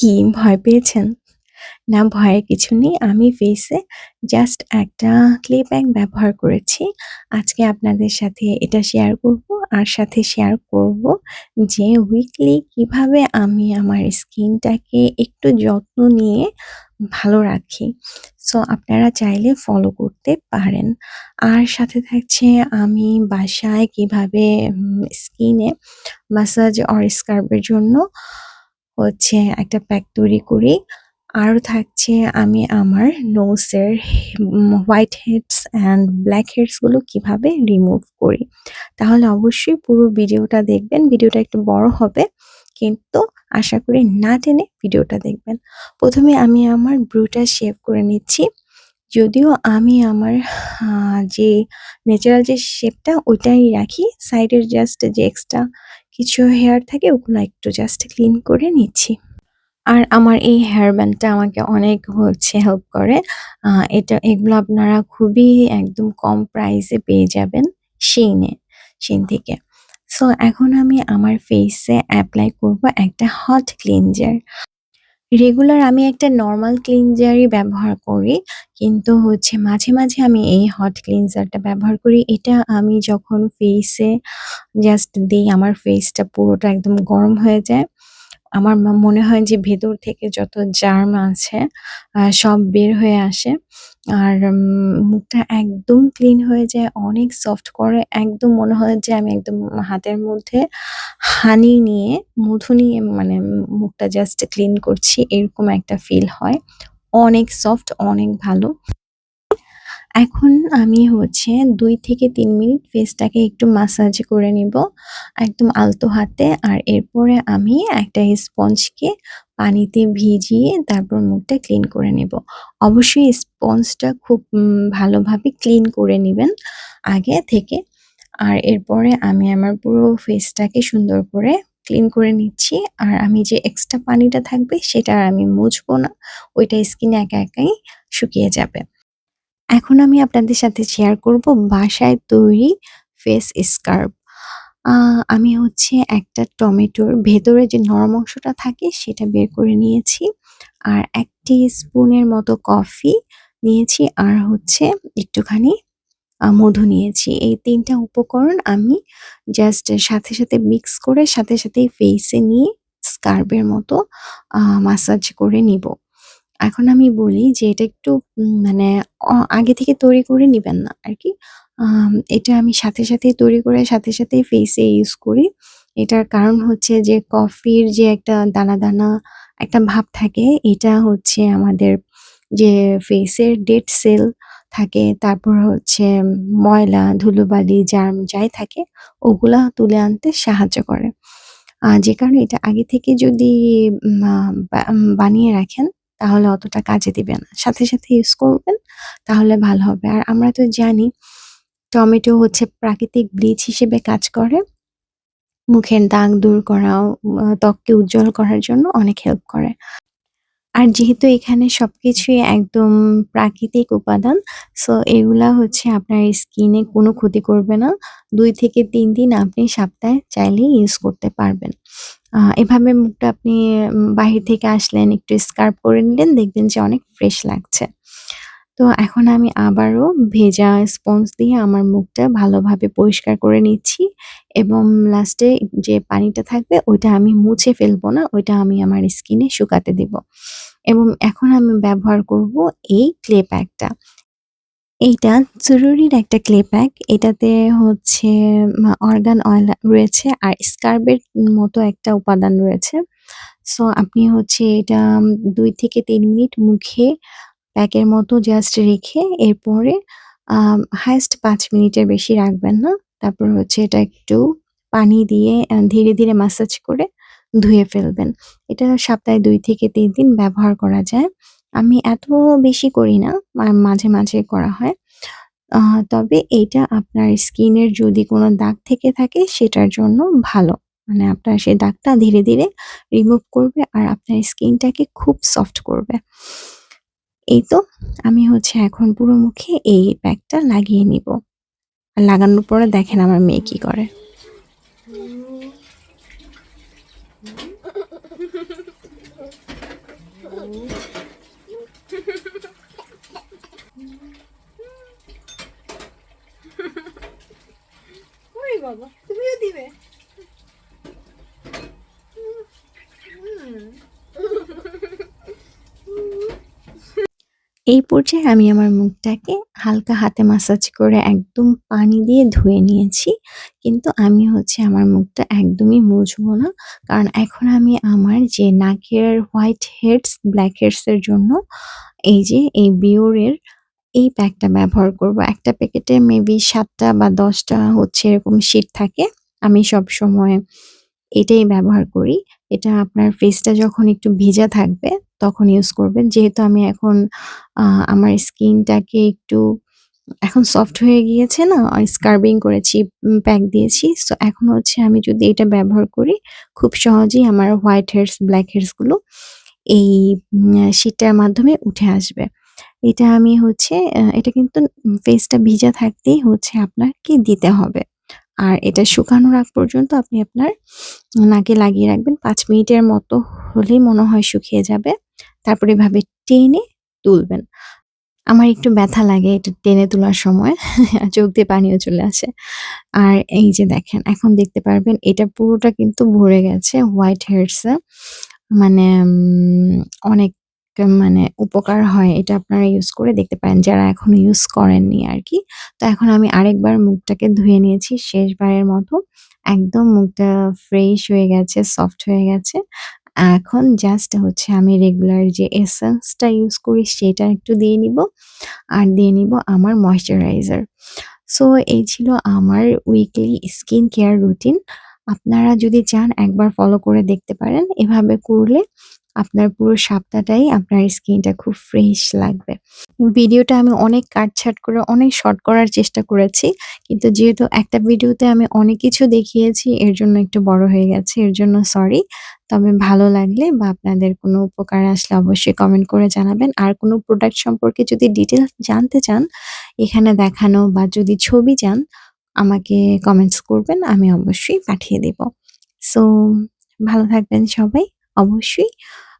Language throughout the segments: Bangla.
কি ভয় পেয়েছেন? না, ভয়ের কিছু নেই। আমি ফেসে জাস্ট একটা ক্লে প্যাক ব্যবহার করেছি। আজকে আপনাদের সাথে এটা শেয়ার করব। আর সাথে শেয়ার করব যে উইকলি কীভাবে আমি আমার স্কিনটাকে একটু যত্ন নিয়ে ভালো রাখি। সো আপনারা চাইলে ফলো করতে পারেন। আর সাথে থাকছে আমি বাসায় কীভাবে স্কিনে মাসাজ অর স্কার্ব এর জন্য হচ্ছে একটা প্যাক তৈরি করি। আরও থাকছে আমি আমার নোসের হোয়াইট হেডস অ্যান্ড ব্ল্যাক হেডসগুলো কীভাবে রিমুভ করি। তাহলে অবশ্যই পুরো ভিডিওটা দেখবেন। ভিডিওটা একটু বড় হবে। কিন্তু আশা করি না টেনে ভিডিওটা দেখবেন। প্রথমে আমি আমার ব্রুটা শেভ করে নিচ্ছি। যদিও আমি আমার যে ন্যাচারাল যে শেপটা ওইটাই রাখি। সাইডের জাস্ট যে এক্সট্রা কিছু হেয়ার থাকে, ওগুলো একটু জাস্ট ক্লিন করে নিচ্ছি। আর আমার এই হেয়ার ব্যান্ডটা আমাকে অনেক হচ্ছে হেল্প করে। এটা, এগুলো আপনারা খুবই একদম কম প্রাইসে পেয়ে যাবেন সেইনে সেইন থেকে। সো এখন আমি আমার ফেসে অ্যাপ্লাই করব একটা হট ক্লিনজার। রেগুলার আমি একটা নর্মাল ক্লিনজারই ব্যবহার করি। কিন্তু হচ্ছে মাঝে, মাঝে আমি এই হট ক্লিনজারটা ব্যবহার করি। এটা আমি যখন ফেসে জাস্ট দিই আমার ফেসটা পুরোটা একদম গরম হয়ে যায়। আমার মনে হয় যে ভেতর থেকে যত জার্ম আছে সব বের হয়ে আসে। আর মুখটা একদম ক্লিন হয়ে যায়, অনেক সফট করে। একদম মনে হয় যে আমি একদম হাতের মধ্যে হানি নিয়ে, মধু নিয়ে মানে মুখটা জাস্ট ক্লিন করছি এরকম একটা ফিল হয়। অনেক সফট, অনেক ভালো। এখন আমি হচ্ছে দুই থেকে তিন মিনিট ফেসটাকে একটু মাসাজ করে নিব। একদম আলতো হাতে। আর এরপরে আমি একটা স্পঞ্জকে পানিতে ভিজিয়ে তারপর মুখটা ক্লিন করে নেব। অবশ্যই স্পঞ্জটা খুব ভালোভাবে ক্লিন করে নেবেন আগে থেকে। আর এরপরে আমি আমার পুরো ফেসটাকে সুন্দর করে ক্লিন করে নিচ্ছি। আর আমি যে এক্সট্রা পানিটা থাকবে সেটা আমি মুছবো না। ওইটা স্কিনে একা একাই শুকিয়ে যাবে। এখন আমি আপনাদের সাথে শেয়ার করব বাসায় তৈরি ফেস স্কার্ব। আমি হচ্ছে একটা টমেটোর ভেতরে যে নরম অংশটা থাকে সেটা বের করে নিয়েছি। আর ১ টি-স্পুনের মতো কফি নিয়েছি আর হচ্ছে একটুখানি মধু নিয়েছি। এই তিনটা উপকরণ আমি জাস্ট সাথে, সাথে মিক্স করে সাথে, সাথেই ফেসে নিয়ে স্কার্ব এর মতো মাসাজ করে নিব। এখন আমি বলি যে এটা একটু মানে আগে থেকে তৈরি করে নিবেন না আর কি এটা আমি সাথে, সাথেই তৈরি করে সাথে, সাথেই ফেসে ইউজ করি। এটার কারণ হচ্ছে যে কফির যে একটা দানা, দানা একটা ভাব থাকে এটা হচ্ছে আমাদের যে ফেসের ডেড সেল থাকে তারপর হচ্ছে ময়লা, ধুলোবালি, জার্ম যাই থাকে ওগুলা তুলে আনতে সাহায্য করে। যে কারণে এটা আগে থেকে যদি বানিয়ে রাখেন তাহলে অতটা কাজে দিবে না। সাথে, সাথে ইউজ করবেন তাহলে ভালো হবে। আর আমরা তো জানি টমেটো হচ্ছে প্রাকৃতিক ব্লিচ হিসেবে কাজ করে। মুখের দাগ দূর করাও ত্বককে উজ্জ্বল করার জন্য অনেক হেল্প করে। আর যেহেতু এখানে সবকিছুই একদম প্রাকৃতিক উপাদান সো এগুলা হচ্ছে আপনার স্কিনে কোনো ক্ষতি করবে না। দুই থেকে তিন দিন আপনি সপ্তাহে চাইলেই ইউজ করতে পারবেন। এভাবে মুখটা আপনি বাহির থেকে আসলেন, একটু স্কার্ব করে নিলেন, দেখবেন যে অনেক ফ্রেশ লাগছে। তো এখন আমি আবারও ভেজা স্পঞ্জ দিয়ে আমার মুখটা ভালোভাবে পরিষ্কার করে নিচ্ছি এবং লাস্টে যে পানিটা থাকবে, ওইটা আমি মুছে ফেলব না। ওইটা আমি আমার স্কিনে শুকাতে দিব। এবং এখন আমি ব্যবহার করব এই ক্লে প্যাকটা। এইটা জরুরির একটা ক্লে প্যাক। এটাতে হচ্ছে অর্গান অয়েল রয়েছে আর স্কার্ব এর মতো একটা উপাদান রয়েছে। সো আপনি হচ্ছে এটা দুই থেকে তিন মিনিট মুখে প্যাকের মতো জাস্ট রেখে এরপরে হাইয়েস্ট ৫ মিনিটের বেশি রাখবেন না। তারপর হচ্ছে এটা একটু পানি দিয়ে ধীরে, ধীরে মাসাজ করে ধুয়ে ফেলবেন। এটা সপ্তাহে দুই থেকে তিন দিন ব্যবহার করা যায়। আমি এত বেশি করি না। মাঝে, মাঝে করা হয়। তবে এটা আপনার স্কিনের যদি কোনো দাগ থেকে থাকে সেটার জন্য ভালো। মানে আপনার সেই দাগটা ধীরে, ধীরে রিমুভ করবে আর আপনার স্কিনটাকে খুব সফট করবে। এই তো আমি হচ্ছে এখন পুরো মুখে এই প্যাকটা লাগিয়ে নিব। আর লাগানোর পরে দেখেন আমার মেয়ে কী করে। এই পর্যায়ে আমি আমার মুখটাকে হালকা হাতে মাসাজ করে একদম পানি দিয়ে ধুয়ে নিয়েছি। কিন্তু আমি হচ্ছে আমার মুখটা একদমই মুছবো না। কারণ এখন আমি আমার যে নাকের হোয়াইট হেডস, ব্ল্যাক হেডসের জন্য এই যে এই এর এই প্যাকটা ব্যবহার করব। একটা প্যাকেটে মেবি ৭ টা বা দশটা হচ্ছে এরকম শিট থাকে। আমি সবসময় এটাই ব্যবহার করি। এটা আপনার ফেসটা যখন একটু ভিজা থাকবে তখন ইউজ করবেন। যেহেতু আমি এখন আমার স্কিনটাকে একটু এখন সফট হয়ে গিয়েছে না? স্ক্রাবিং করেছি, প্যাক দিয়েছি। সো এখন হচ্ছে আমি যদি এটা ব্যবহার করি খুব সহজেই আমার হোয়াইট হেডস, ব্ল্যাক হেডসগুলো এই উম শিটটার মাধ্যমে উঠে আসবে। এটা আমি হচ্ছে এটা কিন্তু ফেসটা ভিজা থাকতেই হচ্ছে আপনাকে দিতে হবে। আর এটা শুকানোর আগ পর্যন্ত আপনি আপনার নাকে লাগিয়ে রাখবেন। পাঁচ মিনিটের মতো হলেই মনে হয় শুকিয়ে যাবে। তারপরে এভাবে টেনে তুলবেন। আমার একটু ব্যথা লাগে এটা টেনে তোলার সময়। চোখ দিয়ে পানিও চলে আসে। আর এই যে দেখেন, এখন দেখতে পারবেন এটা পুরোটা কিন্তু ভরে গেছে হোয়াইট এ। মানে অনেক মানে উপকার হয়। এটা আপনারা ইউজ করে দেখতে পারেন যারা এখনও ইউজ করেননি আর কি তো এখন আমি আরেকবার মুখটাকে ধুয়ে নিয়েছি শেষবারের মতো। একদম মুখটা ফ্রেশ হয়ে গেছে, সফট হয়ে গেছে। এখন জাস্ট হচ্ছে আমি রেগুলার যে এসেন্সটা ইউজ করি সেটা একটু দিয়ে নিব আর দিয়ে নিব আমার ময়েশ্চারাইজার। সো এই ছিল আমার উইকলি স্কিন কেয়ার রুটিন। আপনারা যদি চান একবার ফলো করে দেখতে পারেন। এভাবে করলে আপনার পুরো সপ্তাহটাই আপনার স্কিনটা খুব ফ্রেশ লাগবে। ভিডিওটা আমি অনেক কাটছাট করে, অনেক শর্ট করার চেষ্টা করেছি। কিন্তু যেহেতু একটা ভিডিওতে আমি অনেক কিছু দেখিয়েছি, এর জন্য একটু বড় হয়ে গেছে। এর জন্য সরি। তবে ভালো লাগলে বা আপনাদের কোনো উপকার আসলে অবশ্যই কমেন্ট করে জানাবেন। আর কোনো প্রোডাক্ট সম্পর্কে যদি ডিটেলস জানতে চান, এখানে দেখানো বা যদি ছবি চান, আমাকে কমেন্টস করবেন। আমি অবশ্যই পাঠিয়ে দিব। সো ভালো থাকবেন সবাই। অবশ্যই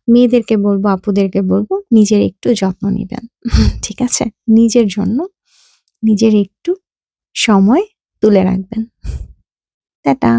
মেয়েদেরকে বলব, আপুদেরকে বলব, নিজের একটু যত্ন নেবেন ঠিক আছে? নিজের জন্য নিজের একটু সময় তুলে রাখবেন। টাটা।